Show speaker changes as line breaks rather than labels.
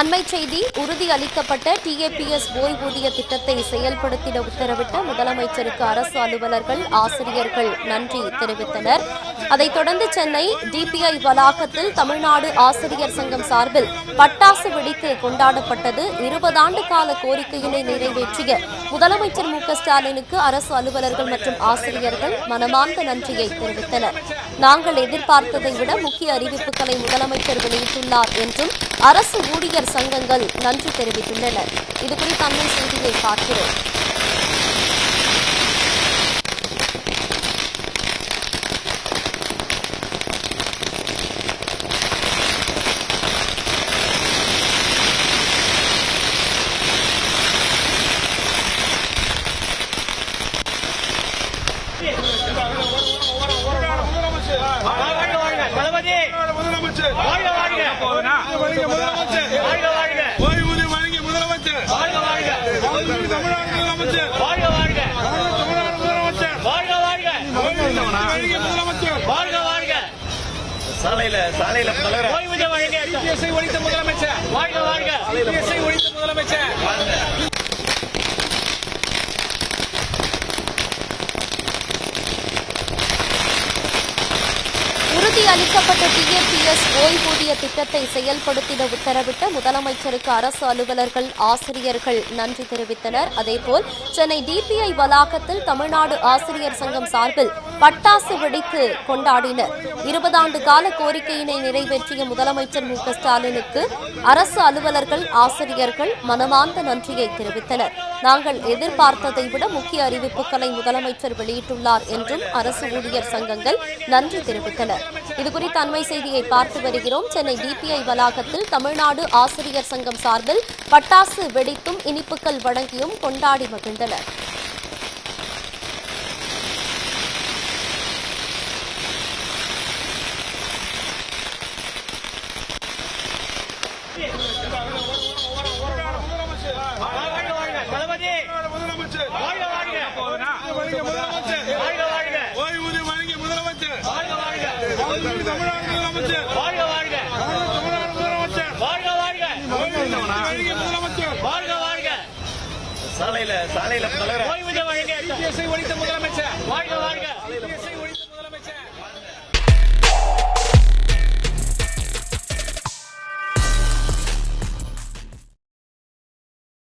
அண்மை செய்தி உறுதி அளிக்கப்பட்ட டிஏபிஎஸ் ஓய்வூதிய திட்டத்தை செயல்படுத்திட உத்தரவிட்ட முதலமைச்சருக்கு அரசு அலுவலர்கள் ஆசிரியர்கள் நன்றி தெரிவித்தனர். அதைத் தொடர்ந்து சென்னை டிபிஐ வளாகத்தில் தமிழ்நாடு ஆசிரியர் சங்கம் சார்பில் பட்டாசு வெடித்து கொண்டாடப்பட்டது. இருபது ஆண்டு கால கோரிக்கையினை நிறைவேற்றிய முதலமைச்சர் மு ஸ்டாலினுக்கு அரசு அலுவலர்கள் மற்றும் ஆசிரியர்கள் மனமார்ந்த நன்றியை தெரிவித்தனர். நாங்கள் எதிர்பார்த்ததை விட முக்கிய அறிவிப்புகளை முதலமைச்சர் வெளியிட்டுள்ளார் என்றும் அரசு ஊழியர் சங்கங்கள் நன்றி தெரிவித்துள்ளனர் இதுகுறித்த அண்மை செய்தியை பார்க்கிறோம்
முதலமைச்சர் ஓய்வூதியம் வழங்கிய முதலமைச்சர். தமிழ்நாடு முதலமைச்சர். தமிழ்நாடு முதலமைச்சர். வழங்கிய முதலமைச்சர்.
வாழ்க வாழ்க
சாலையில சாலையில தலைவர்
ஓய்வூதியம் வழங்கிய
ஒழித்த முதலமைச்சர்.
வாழ்க வாழ்க
ஒழித்த முதலமைச்சர்.
அளிக்கப்பட்ட டிஎன்பிஎஸ் ஓய்வூதிய திட்டத்தை செயல்படுத்திட உத்தரவிட்ட முதலமைச்சருக்கு அரசு அலுவலர்கள் ஆசிரியர்கள் நன்றி தெரிவித்தனர். அதேபோல் சென்னை டிபிஐ வளாகத்தில் தமிழ்நாடு ஆசிரியர் சங்கம் சார்பில் பட்டாசு வெடித்து கொண்டாடினர். இருபது ஆண்டு கால கோரிக்கையினை நிறைவேற்றிய முதலமைச்சர் மு ஸ்டாலினுக்கு அரசு அலுவலர்கள் ஆசிரியர்கள் மனமார்ந்த நன்றியை தெரிவித்தனர். நாங்கள் எதிர்பார்த்ததை விட முக்கிய அறிவிப்புகளை முதலமைச்சர் வெளியிட்டுள்ளார் என்றும் அரசு ஊழியர் சங்கங்கள் நன்றி தெரிவித்தனர் இதுகுறித்த அண்மை செய்தியை பார்த்து வருகிறோம். சென்னை டிபிஐ வளாகத்தில் தமிழ்நாடு ஆசிரியர் சங்கம் சார்பில் பட்டாசு வெடித்தும் இனிப்புகள் வழங்கியும் கொண்டாடி மகிழ்ந்தனர்
வாழ்க வாழ்க தளபதி
முதலமைச்சர்
வாழ்க வாழ்க
வழங்கிய முதலமைச்சர்
வாழ்க வாழ்க
ஓய்வூதியம் வழங்கிய முதலமைச்சர்
வாழ்க வாழ்க
ஓய்வூதியம் தமிழ்நாடு முதலமைச்சர்
வாழ்க வாழ்க
தமிழ்நாடு முதலமைச்சர்
வாழ்க வாழ்க
ஓய்வூதியம் வழங்கிய முதலமைச்சர்
வாழ்க வாழ்க
சாலையில சாலையில தலைவர் இபிஎஸ்ஐ ஒழித்த முதலமைச்சர்.
வாழ்க